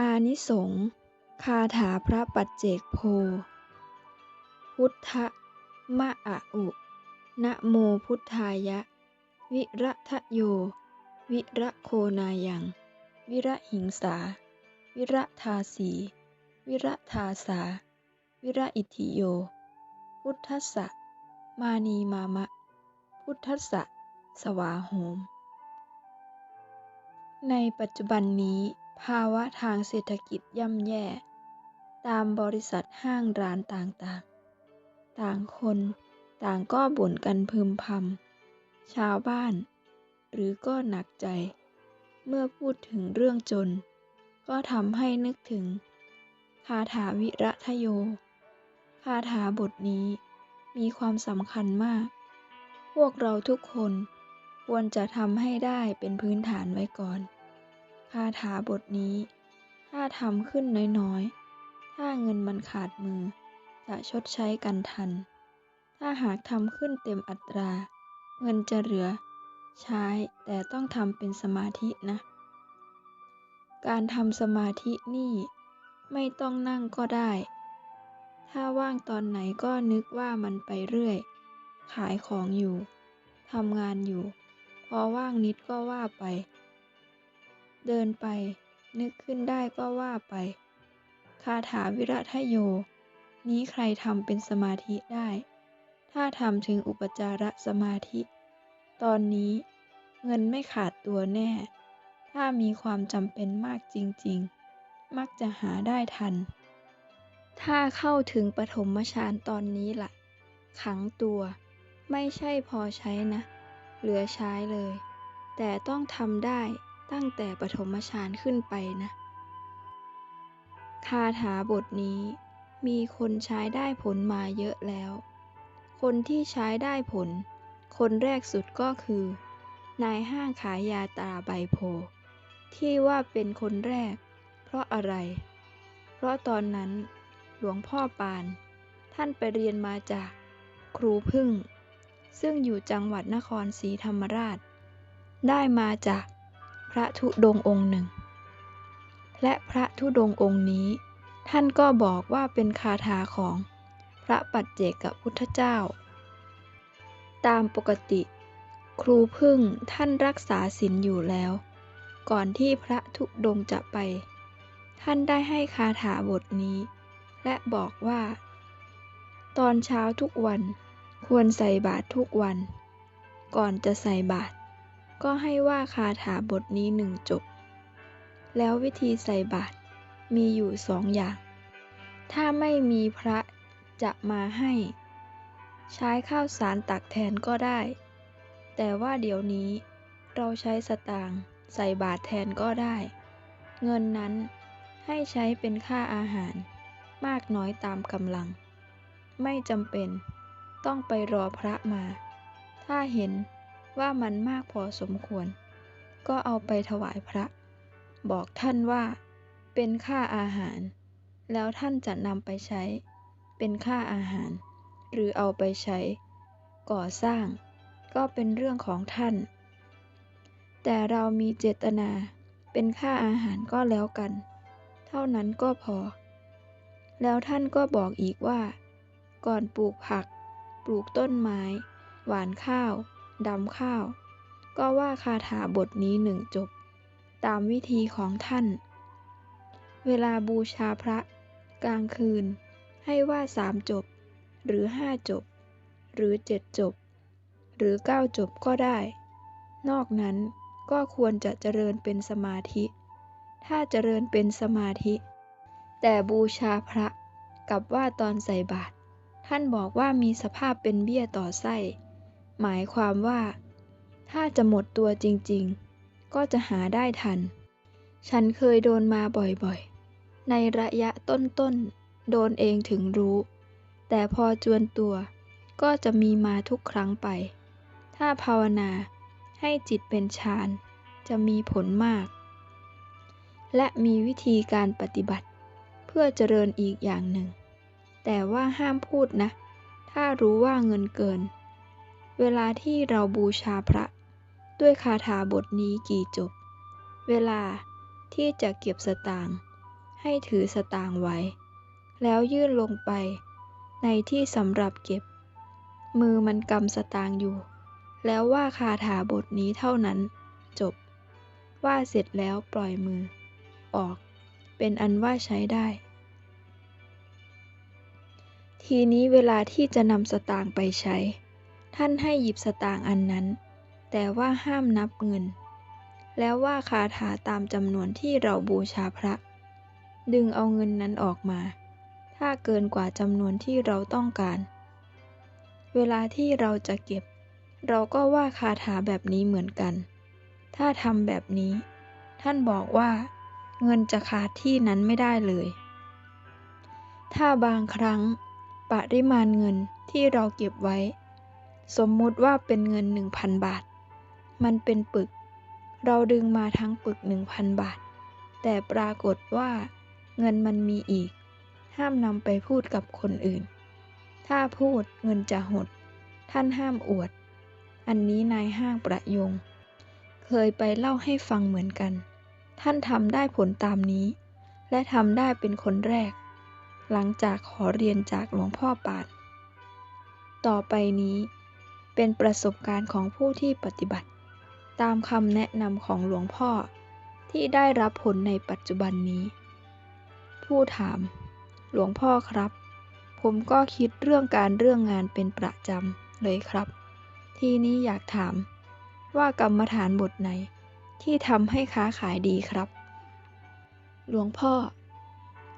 อานิสงส์คาถาพระปัจเจกโพ พุทธมะอะอุ นะโมพุทธายะ วิระทะโย วิระโคนายัง วิระหิงสา วิระทาสี วิระทาสา วิระอิทิโย พุทธสะมานีมามะ พุทธสะสวาโหม ในปัจจุบันนี้ ภาวะทางเศรษฐกิจย่ำแย่ ตามบริษัทห้างร้านต่างๆ ต่างคนต่างก็บ่นกันพึมพำ ชาวบ้าน หรือก็หนักใจ เมื่อพูดถึงเรื่องจน ก็ทำให้นึกถึง คาถาวิระทะโย คาถาบทนี้มีความสำคัญมาก พวกเราทุกคนควรจะทำให้ได้เป็นพื้นฐานไว้ก่อน คาถาบทนี้ ถ้าทำขึ้นน้อยๆ ถ้าเงินมันขาดมือ จะชดใช้กันทัน ถ้าหากทำขึ้นเต็มอัตรา เงินจะเหลือ ใช้แต่ต้องทำเป็นสมาธินะ การทำสมาธินี่ไม่ต้องนั่งก็ได้ ถ้าว่างตอนไหนก็นึกว่ามันไปเรื่อย ขายของอยู่ ทำงานอยู่ พอว่างนิดก็ว่าไป เดินไป นึกขึ้นได้ก็ว่าไป คาถาวิระทโย นี้ใครทำเป็นสมาธิได้ ถ้าทำถึงอุปจารสมาธิ ตอนนี้เงินไม่ขาดตัวแน่ ถ้ามีความจำเป็นมากจริง ๆ มักจะหาได้ทัน ถ้าเข้าถึงปฐมฌานตอนนี้ล่ะ ขังตัวไม่ใช่พอใช้นะ เหลือใช้เลย แต่ต้องทำได้ ตั้งแต่ปฐมฌานขึ้นไปนะคาถาบทนี้มีคนใช้ได้ผลมาเยอะแล้ว คนที่ใช้ได้ผล คนแรกสุดก็คือ นายห้างขายยาตาใบโพ ที่ว่าเป็นคนแรก เพราะอะไร เพราะตอนนั้นหลวงพ่อปาน ท่านไปเรียนมาจากครูพึ่ง ซึ่งอยู่จังหวัดนครศรีธรรมราช ได้มาจาก พระธุดงค์องค์หนึ่ง และพระธุดงค์องค์นี้ ท่านก็บอกว่าเป็นคาถาของพระปัจเจกพุทธเจ้า ตามปกติ ครูพึ่งท่านรักษาศีลอยู่แล้ว ก่อนที่พระธุดงค์จะไป ท่านได้ให้คาถาบทนี้ และบอกว่า ตอนเช้าทุกวันควรใส่บาตรทุกวัน ก่อนจะใส่บาตร ก็ให้ว่าคาถาบทนี้หนึ่งจบ แล้ววิธีใส่บาตรมีอยู่สองอย่าง ถ้าไม่มีพระจะมาให้ ใช้ข้าวสารตักแทนก็ได้ แต่ว่าเดี๋ยวนี้เราใช้สตางค์ใส่บาตรแทนก็ได้ เงินนั้นให้ใช้เป็นค่าอาหารมากน้อยตามกำลัง ไม่จำเป็นต้องไปรอพระมา ถ้าเห็น ว่ามันมากพอสมควร ก็เอาไปถวายพระ บอกท่านว่า เป็นค่าอาหาร แล้วท่านจะนำไปใช้ เป็นค่าอาหาร หรือเอาไปใช้ ก่อสร้าง ก็เป็นเรื่องของท่าน แต่เรามีเจตนาเป็นค่าอาหารก็แล้วกัน เท่านั้นก็พอ แล้วท่านก็บอกอีกว่า ก่อนปลูกผัก ปลูกต้นไม้ หวานข้าว ดำข้าว ก็ว่าคาถาบทนี้หนึ่งจบ ตามวิธีของท่าน เวลาบูชาพระ กลางคืน ให้ว่าสามจบ หรือห้าจบ หรือเจ็ดจบ หรือเก้าจบก็ได้ นอกนั้นก็ควรจะเจริญเป็นสมาธิ ถ้าเจริญเป็นสมาธิ แต่บูชาพระกับว่าตอนใส่บาตรท่านบอกว่ามีสภาพเป็นเบี้ยต่อไส้ หมายความว่า ถ้าจะหมดตัวจริงๆ ก็จะหาได้ทัน ฉันเคยโดนมาบ่อยๆ ในระยะต้นๆ โดนเองถึงรู้ แต่พอจวนตัวก็จะมีมาทุกครั้งไป ถ้าภาวนาให้จิตเป็นฌานจะมีผลมาก และมีวิธีการปฏิบัติ เพื่อเจริญอีกอย่างหนึ่ง แต่ว่าห้ามพูดนะ ถ้ารู้ว่าเงินเกิน เวลาที่เราบูชาพระ ด้วยคาถาบทนี้กี่จบ เวลาที่จะเก็บสตางค์ให้ถือสตางค์ไว้ แล้วยื่นลงไปในที่สำหรับเก็บ มือมันกำสตางค์อยู่ แล้วว่าคาถาบทนี้เท่านั้น จบ ว่าเสร็จแล้วปล่อยมือ ออก เป็นอันว่าใช้ได้ ทีนี้เวลาที่จะนำสตางค์ไปใช้ ท่านให้หยิบสตางค์อันนั้น แต่ว่าห้ามนับเงิน แล้วว่าคาถาตามจำนวนที่เราบูชาพระ ดึงเอาเงินนั้นออกมา ถ้าเกินกว่าจำนวนที่เราต้องการ เวลาที่เราจะเก็บ เราก็ว่าคาถาแบบนี้เหมือนกัน ถ้าทำแบบนี้ ท่านบอกว่า เงินจะขาดที่นั้นไม่ได้เลย ถ้าบางครั้งปริมาณเงินที่เราเก็บไว้ สมมุติว่าเป็นเงิน 1,000 บาท มันเป็นปึก เราดึงมาทั้งปึก 1,000 บาท แต่ปรากฏว่าเงินมันมีอีก ห้ามนำไปพูดกับคนอื่น ถ้าพูดเงินจะหด ท่านห้ามอวด อันนี้นายห้างประยง เคยไปเล่าให้ฟังเหมือนกัน ท่านทำได้ผลตามนี้ และทำได้เป็นคนแรก หลังจากขอเรียนจากหลวงพ่อปานต่อไปนี้ เป็นประสบการณ์ของผู้ที่ปฏิบัติ ตามคำแนะนำของหลวงพ่อ ที่ได้รับผลในปัจจุบันนี้ ผู้ถาม หลวงพ่อครับ ผมก็คิดเรื่องการเรื่องงานเป็นประจำเลยครับ ทีนี้อยากถาม ว่ากรรมฐานบทไหน ที่ทำให้ค้าขายดีครับ หลวงพ่อ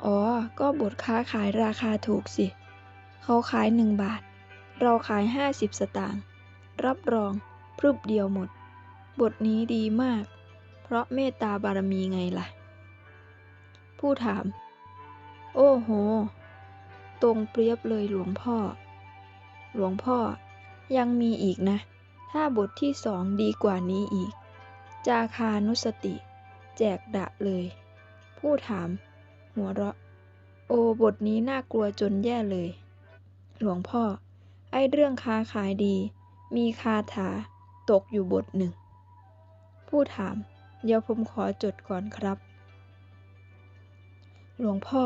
อ๋อ ก็บทค้าขายราคาถูกสิ เขาขายหนึ่งบาทเราขายห้าสิบสตางค์ รับรองพรึบเดียวหมด บทนี้ดีมาก เพราะเมตตาบารมีไงล่ะ ผู้ถาม โอ้โห ตรงเปรียบเลยหลวงพ่อ หลวงพ่อยังมีอีกนะ ถ้าบทที่สองดีกว่านี้อีก จาคานุสติ แจกดะเลย ผู้ถาม หัวเราะ โอ้บทนี้น่ากลัวจนแย่เลย หลวงพ่อ ไอเรื่องค้าขายดี มีคาถาตกอยู่บทหนึ่ง ผู้ถาม เดี๋ยวผมขอจดก่อนครับ หลวงพ่อ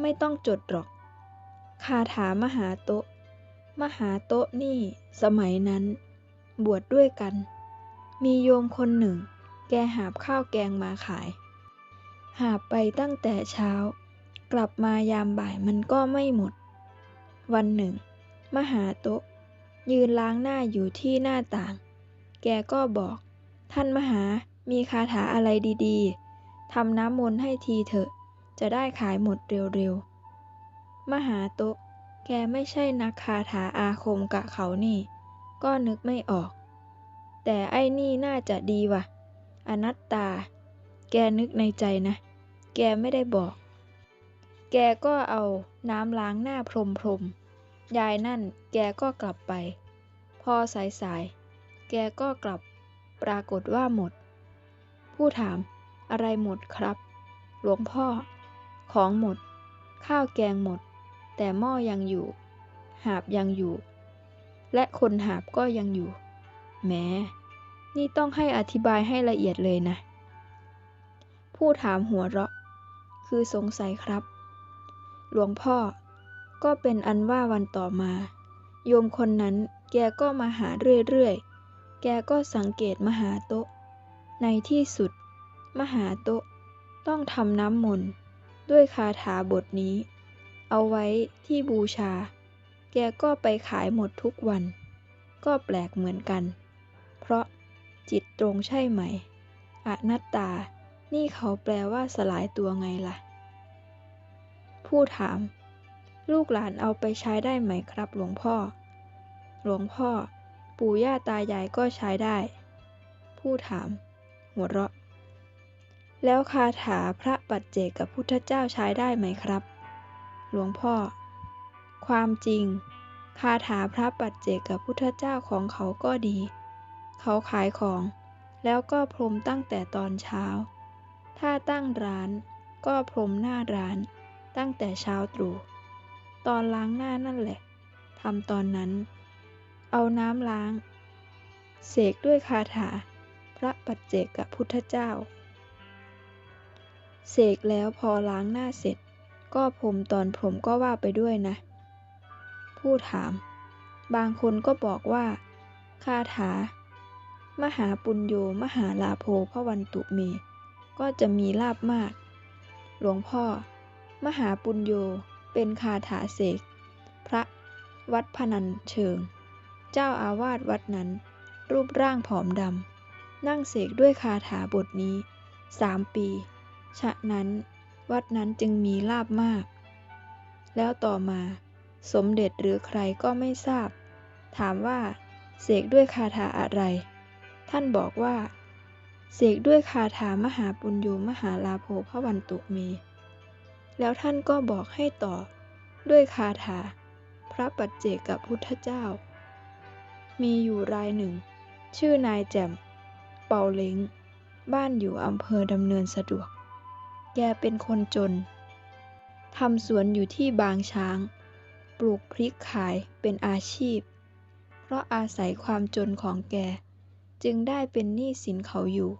ไม่ต้องจดหรอก คาถามหาโต๊ะมหาโต๊ะนี่สมัยนั้น บวชดด้วยกัน มีโยมคนหนึ่ง แกหาบข้าวแกงมาขาย หาบไปตั้งแต่เช้า กลับมายามบ่ายมันก็ไม่หมด วันหนึ่ง มหาโต๊ะ ยืนล้างหน้าอยู่ที่หน้าต่าง แกก็บอก ท่านมหา มีคาถาอะไรดีๆ ทำน้ำมนต์ให้ทีเถอะ จะได้ขายหมดเร็วๆ มหาโต๊ะแกไม่ใช่นักคาถาอาคมกะเขานี่ ก็นึกไม่ออก แต่ไอ้นี่น่าจะดีว่ะ อนัตตา แกนึกในใจนะ แกไม่ได้บอก แกก็เอาน้ำล้างหน้าพรมพรมๆ ยายนั่นแกก็กลับไป พอสายสายแกก็กลับปรากฏว่าหมด ผู้ถามอะไรหมดครับ หลวงพ่อ ของหมด ข้าวแกงหมด แต่หม้อยังอยู่ หาบยังอยู่ และคนหาบก็ยังอยู่แหมนี่ต้องให้อธิบายให้ละเอียดเลยนะ ผู้ถามหัวเราะ คือสงสัยครับ หลวงพ่อ ก็เป็นอันว่าวันต่อมา โยมคนนั้นแกก็มาหาเรื่อยๆ แกก็สังเกตมหาโต๊ะ ในที่สุด มหาโต๊ะ ต้องทำน้ำมนต์ด้วยคาถาบทนี้ เอาไว้ที่บูชา แกก็ไปขายหมดทุกวัน ก็แปลกเหมือนกัน เพราะจิตตรงใช่ไหม อนัตตา นี่เขาแปลว่าสลายตัวไงล่ะ ผู้ถาม ลูกหลานเอาไปใช้ได้ไหมครับ หลวงพ่อ หลวงพ่อ ปู่ย่าตายายก็ใช้ได้ ผู้ถาม หัวเราะ แล้วคาถาพระปัจเจกกับพุทธเจ้าใช้ได้ไหมครับ หลวงพ่อ ความจริง คาถาพระปัจเจกกับพุทธเจ้าของเขาก็ดี เขาขายของ แล้วก็พรมตั้งแต่ตอนเช้า ถ้าตั้งร้านก็พรมหน้าร้านตั้งแต่เช้าตรู่ ตอนล้างหน้านั่นแหละทำตอนนั้น เอาน้ำล้าง เสกด้วยคาถา พระปัจเจกพุทธเจ้า เสกแล้วพอล้างหน้าเสร็จ ก็พรมตอนพรมก็ว่าไปด้วยนะ ผู้ถาม บางคนก็บอกว่า คาถา มหาปุญโญมหาลาโภพระวันตุเม ก็จะมีลาบมาก หลวงพ่อ มหาปุญโญ เป็นคาถาเสก พระวัดพนัญเชิง เจ้าอาวาสวัดนั้น รูปร่างผอมดำ นั่งเสกด้วยคาถาบทนี้สามปี ฉะนั้นวัดนั้นจึงมีลาบมาก แล้วต่อมาสมเด็จหรือใครก็ไม่ทราบ ถามว่าเสกด้วยคาถาอะไร ท่านบอกว่า เสกด้วยคาถามหาปุญโญมหาลาโภพระวันตุเม แล้วท่านก็บอกให้ต่อ ด้วยคาถา พระปัจเจกับพุทธเจ้า มีอยู่รายหนึ่ง ชื่อนายแจ่ม เป่าเล้ง บ้านอยู่อำเภอดำเนินสะดวก แกเป็นคนจน ทำสวนอยู่ที่บางช้าง ปลูกพริกขายเป็นอาชีพ เพราะอาศัยความจนของแก จึงได้เป็นหนี้สินเขาอยู่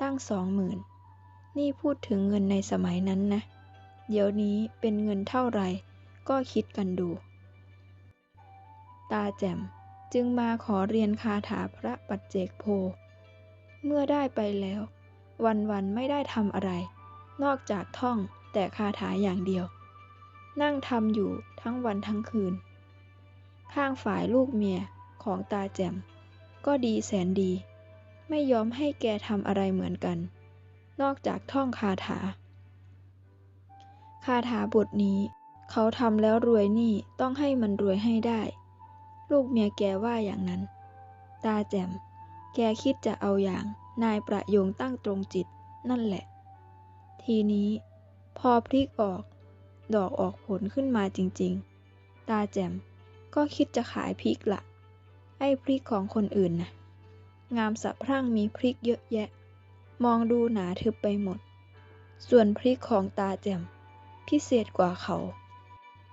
ตั้งสองหมื่นนี่พูดถึงเงินในสมัยนั้นนะ เดี๋ยวนี้เป็นเงินเท่าไหร่ก็คิดกันดู ตาแจ่มจึงมาขอเรียนคาถาพระปัจเจกโพ เมื่อได้ไปแล้ว วันๆไม่ได้ทำอะไร นอกจากท่องแต่คาถาอย่างเดียว นั่งทำอยู่ทั้งวันทั้งคืน ข้างฝ่ายลูกเมียของตาแจ่ม ก็ดีแสนดี ไม่ยอมให้แกทำอะไรเหมือนกัน นอกจากท่องคาถา คาถาบทนี้ เขาทำแล้วรวยนี่ต้องให้มันรวยให้ได้ ลูกเมียแกว่าอย่างนั้น ตาแจ่ม แกคิดจะเอาอย่างนายประโยงตั้งตรงจิตนั่นแหละ ทีนี้ พอพริกออก ดอกออกผลขึ้นมาจริง ๆ ตาแจ่มก็คิดจะขายพริกละไอ้พริกของคนอื่นนะงามสะพรั่งมีพริกเยอะแยะ มองดูหนาทึบไปหมด ส่วนพริกของตาแจ่ม พิเศษกว่าเขา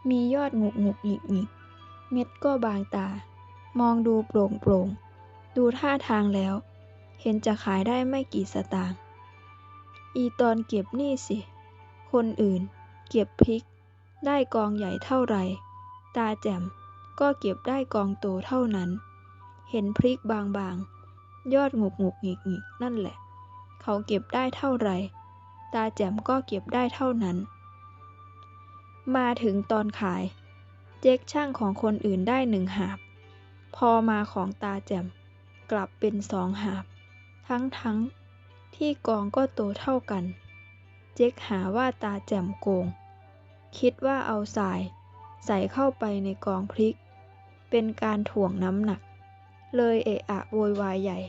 มียอดงุกงุกหงิกหงิกเม็ดก็บางตา มองดูโปร่งโปร่งดูท่าทางแล้ว เห็นจะขายได้ไม่กี่สตางค์ อีตอนเก็บนี่สิ คนอื่น เก็บพริก ได้กองใหญ่เท่าไร ตาแจ่มก็เก็บได้กองโตเท่านั้น เห็นพริกบางๆ ยอดงุกงุกหงิกหงิกนั่นแหละ เขาเก็บได้เท่าไร ตาแจ่มก็เก็บได้เท่านั้น มาถึงตอนขาย เจ๊กช่างของคนอื่นได้หนึ่งหาบ พอมาของตาแจ่มกลับเป็นสองหาบ ทั้งทั้งๆที่กองก็โตเท่ากัน เจ๊กหาว่าตาแจ่มโกง คิดว่าเอาสาย ใส่เข้าไปในกองพริก เป็นการถ่วงน้ำหนัก เลยเอะอะโวยวายใหญ่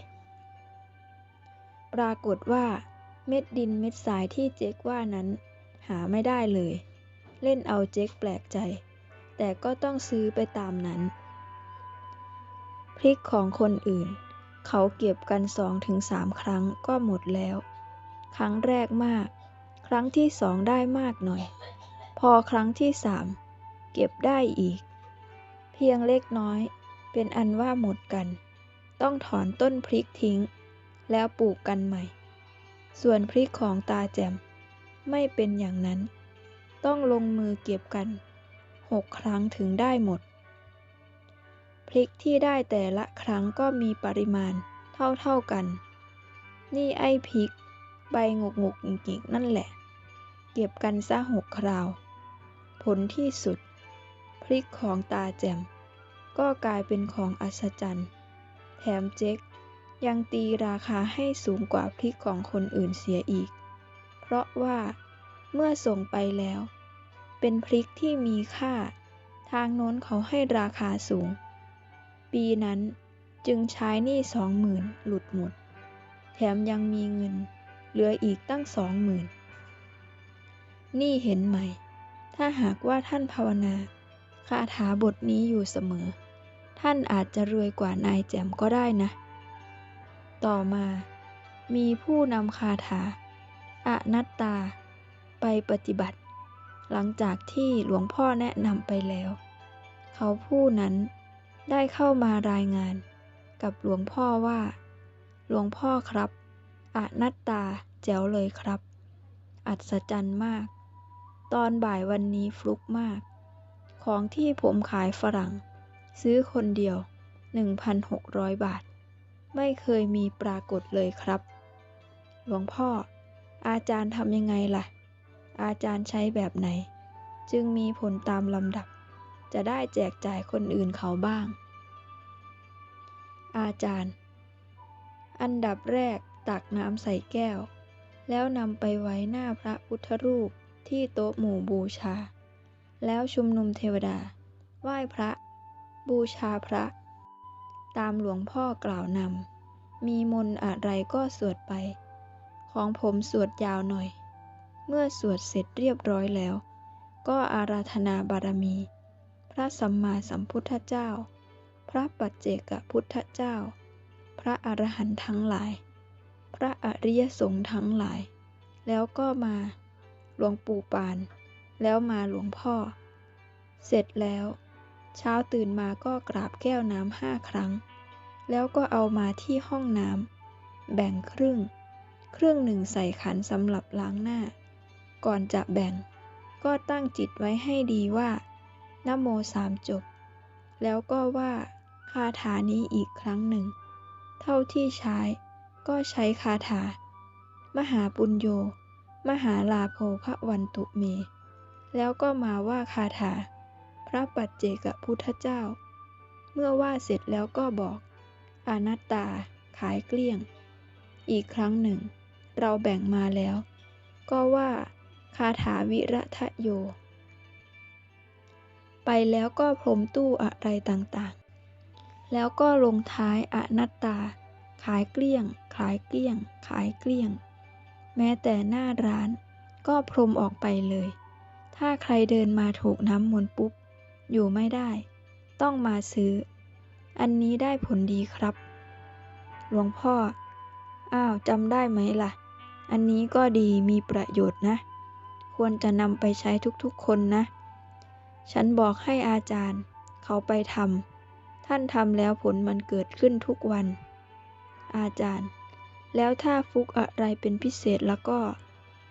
ปรากฏว่าเม็ดดินเม็ดทรายที่เจ๊กว่านั้น หาไม่ได้เลย เล่นเอาเจ๊กแปลกใจ แต่ก็ต้องซื้อไปตามนั้น พริกของคนอื่น เขาเก็บกันสองถึงสามครั้งก็หมดแล้ว ครั้งแรกมาก ครั้งที่สองได้มากหน่อย พอครั้งที่สามเก็บได้อีก เพียงเล็กน้อย เป็นอันว่าหมดกัน ต้องถอนต้นพริกทิ้ง แล้วปลูกกันใหม่ ส่วนพริกของตาแจ่มไม่เป็นอย่างนั้น ต้องลงมือเก็บกันหกครั้งถึงได้หมด พริกที่ได้แต่ละครั้งก็มีปริมาณเท่าๆกัน นี่ไอ้พริก ใบงกงกงิกนั่นแหละ เก็บกันซะหกคราว ผลที่สุด พริกของตาแจ่มก็กลายเป็นของอัศจรรย์ แถมเจ๊กยังตีราคาให้สูงกว่าพริกของคนอื่นเสียอีก เพราะว่า เมื่อส่งไปแล้ว เป็นพริกที่มีค่า ทางโน้นเขาให้ราคาสูง ปีนั้นจึงใช้หนี้สองหมื่นหลุดหมด แถมยังมีเงิน เหลืออีกตั้งสองหมื่นนี่เห็นไหม ถ้าหากว่าท่านภาวนาคาถาบทนี้อยู่เสมอ ท่านอาจจะรวยกว่านายแจ่มก็ได้นะ ต่อมา มีผู้นำคาถาอนัตตา ไปปฏิบัติ หลังจากที่หลวงพ่อแนะนำไปแล้ว เขาผู้นั้นได้เข้ามารายงานกับหลวงพ่อว่า หลวงพ่อครับอนัตตาแจ๋วเลยครับ อัศจรรย์มาก ตอนบ่ายวันนี้ฟลุกมาก ของที่ผมขายฝรั่ง ซื้อคนเดียว 1,600 บาท ไม่เคยมีปรากฏเลยครับ หลวงพ่อ อาจารย์ทำยังไงล่ะ อาจารย์ใช้แบบไหน จึงมีผลตามลำดับ จะได้แจกจ่ายคนอื่นเขาบ้าง อาจารย์ อันดับแรกตักน้ำใส่แก้ว แล้วนำไปไว้หน้าพระพุทธรูปที่โต๊ะหมู่บูชา แล้วชุมนุมเทวดา ไหว้พระ บูชาพระ ตามหลวงพ่อกล่าวนำมีมนอะไรก็สวดไป ของผมสวดยาวหน่อย เมื่อสวดเสร็จเรียบร้อยแล้ว ก็อาราธนาบารมี พระสัมมาสัมพุทธเจ้า พระปัจเจกพุทธเจ้า พระอรหันต์ทั้งหลาย พระอริยสงฆ์ทั้งหลาย แล้วก็มาหลวงปู่ปาน แล้วมาหลวงพ่อ เสร็จแล้ว เช้าตื่นมาก็กราบแก้วน้ำห้าครั้ง แล้วก็เอามาที่ห้องน้ำแบ่งครึ่ง ครึ่งหนึ่งใส่ขันสำหรับล้างหน้า ก่อนจะแบ่ง ก็ตั้งจิตไว้ให้ดีว่านโมสามจบ แล้วก็ว่าคาถานี้อีกครั้งหนึ่ง เท่าที่ใช้ก็ใช้คาถา มหาปุญโย มหาลาโภพระวันตุเม แล้วก็มาว่าคาถา พระปัจเจกพุทธเจ้า เมื่อว่าเสร็จแล้วก็บอก อนัตตาขายเกลี้ยง อีกครั้งหนึ่ง เราแบ่งมาแล้ว ก็ว่า คาถาวิระทะโย ไปแล้วก็พรมตู้อะไรต่างๆ แล้วก็ลงท้ายอนัตตา ขายเกลี้ยง ขายเกลี้ยง ขายเกลี้ยง แม้แต่หน้าร้านก็พรมออกไปเลย ถ้าใครเดินมาถูกน้ำมนต์ปุ๊บ อยู่ไม่ได้ ต้องมาซื้อ อันนี้ได้ผลดีครับ หลวงพ่อ อ้าวจำได้ไหมล่ะ อันนี้ก็ดีมีประโยชน์นะ ควรจะนำไปใช้ทุกๆคนนะ ฉันบอกให้อาจารย์ เขาไปทำ ท่านทำแล้วผลมันเกิดขึ้นทุกวัน อาจารย์ แล้วถ้าฟุกอะไรเป็นพิเศษแล้วก็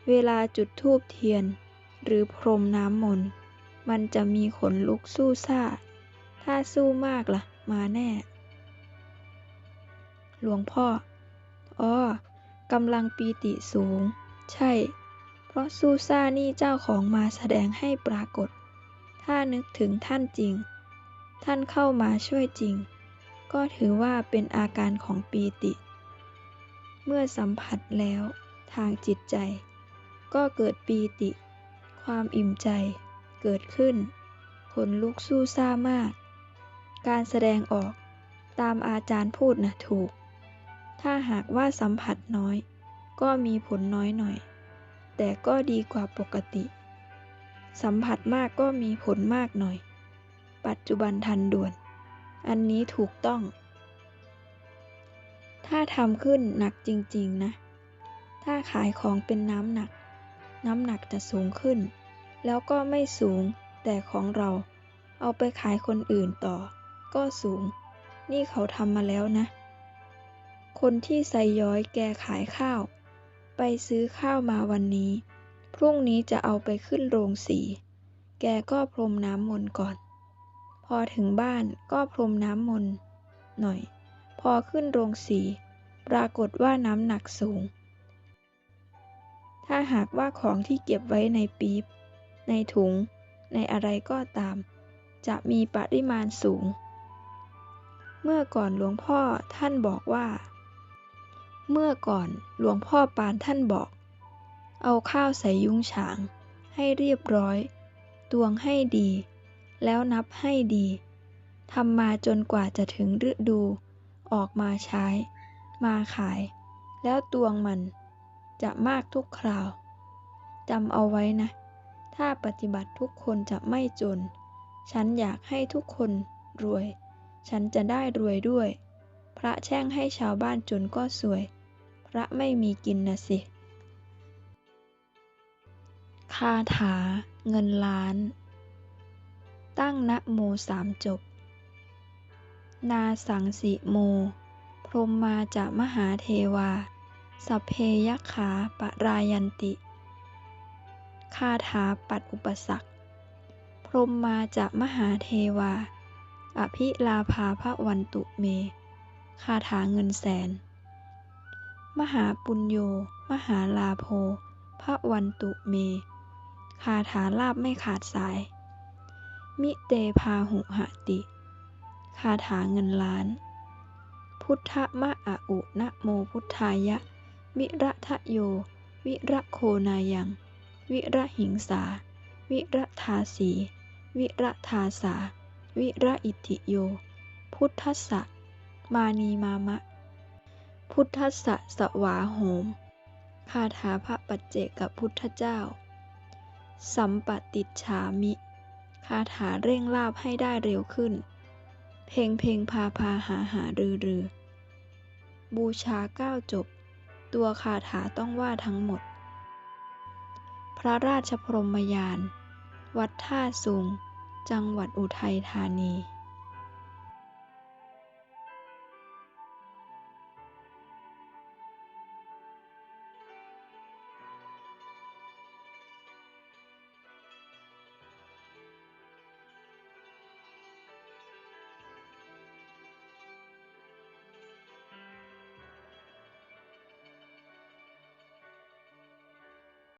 เวลาจุดธูปเทียน หรือพรมน้ำมนต์ มันจะมีขนลุกสู้ซ่า ถ้าสู้มากล่ะ มาแน่ หลวงพ่อ อ๋อ กำลังปีติสูง ใช่ เพราะซูซ่านี่เจ้าของมาแสดงให้ปรากฏ ถ้านึกถึงท่านจริง ท่านเข้ามาช่วยจริง ก็ถือว่าเป็นอาการของปีติ เมื่อสัมผัสแล้วทางจิตใจ ก็เกิดปีติ ความอิ่มใจเกิดขึ้น ขนลุกสู้ซ่ามาก การแสดงออกตามอาจารย์พูดนะถูก ถ้าหากว่าสัมผัสน้อย ก็มีผลน้อยหน่อย แต่ก็ดีกว่าปกติ สัมผัสมากก็มีผลมากหน่อย ปัจจุบันทันด่วน อันนี้ถูกต้อง ถ้าทำขึ้นหนักจริงๆนะ ถ้าขายของเป็นน้ำหนัก น้ำหนักจะสูงขึ้น แล้วก็ไม่สูง แต่ของเราเอาไปขายคนอื่นต่อ ก็สูง นี่เขาทำมาแล้วนะ คนที่ใส่ย้อยแกขายข้าว ไปซื้อข้าวมาวันนี้ พรุ่งนี้จะเอาไปขึ้นโรงสี แกก็พรมน้ำมนต์ก่อน พอถึงบ้านก็พรมน้ำมนต์หน่อย พอขึ้นโรงสี ปรากฏว่าน้ำหนักสูง ถ้าหากว่าของที่เก็บไว้ในปี๊บ ในถุง ในอะไรก็ตาม จะมีปริมาณสูง เมื่อก่อนหลวงพ่อท่านบอกว่า เมื่อก่อนหลวงพ่อปานท่านบอก เอาข้าวใส่ยุ้งฉาง ให้เรียบร้อย ตวงให้ดี แล้วนับให้ดีทำมาจนกว่าจะถึงฤดู ออกมาใช้ มาขาย แล้วตวงมันจะมากทุกคราวจำเอาไว้นะ ถ้าปฏิบัติทุกคนจะไม่จน ฉันอยากให้ทุกคนรวย ฉันจะได้รวยด้วย พระแช่งให้ชาวบ้านจนก็สวย พระไม่มีกินนะสิ คาถาเงินล้าน ตั้งนะโมสามจบ นาสังสิโม พรมมาจะมหาเทวา สัพเพยขาปรายันติ คาถาปัดอุปสรรค พรมมาจากมหาเทวา อภิลาภาพระวันตุเม คาถาเงินแสน มหาปุญโย มหาลาโภพระวันตุเม คาถาลาบไม่ขาดสาย มิเตพาหุหติ คาถาเงินล้าน พุทธมะอะอุนะโมพุทธายะ วิระทะโย วิระโคนายัง วิระหิงสา วิระทาสี วิระทาสา วิระอิติโย พุทธัสสะมานีมามะ พุทธสะสวาโหม คาถาพระปัจเจกพุทธเจ้า สัมปติชฉามิ คาถาเร่งลาบให้ได้เร็วขึ้น เพลงเพลงพาพาหาหารือรือ บูชาเก้าจบ ตัวคาถาต้องว่าทั้งหมด พระราชพรมยาน วัดท่าสุง จังหวัดอุทัยธานี